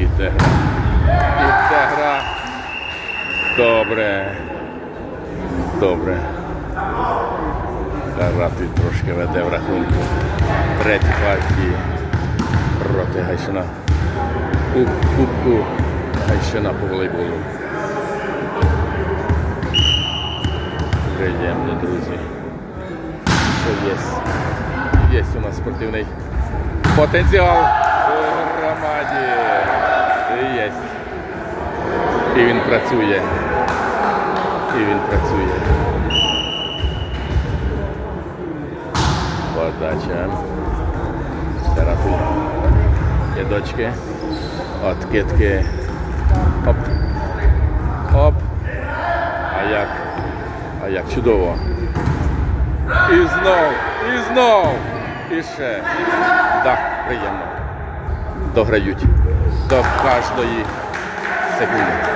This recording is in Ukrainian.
Іде гра. Іде гра. Добре. Добре. Каратий трошки веде в рахунку. Третій партії проти Гайшина. У кубку Гайшина по волейболу. Приємно, друзі. Що є? Є у нас спортивний потенціал у громаді. Є. І він працює. І він працює. Подача. Тарату. Кидочки. Откидки. Оп. Оп. А як? А як чудово. І знов, і знов. І ще. Так, приємно. Дограють. До кожної секунди.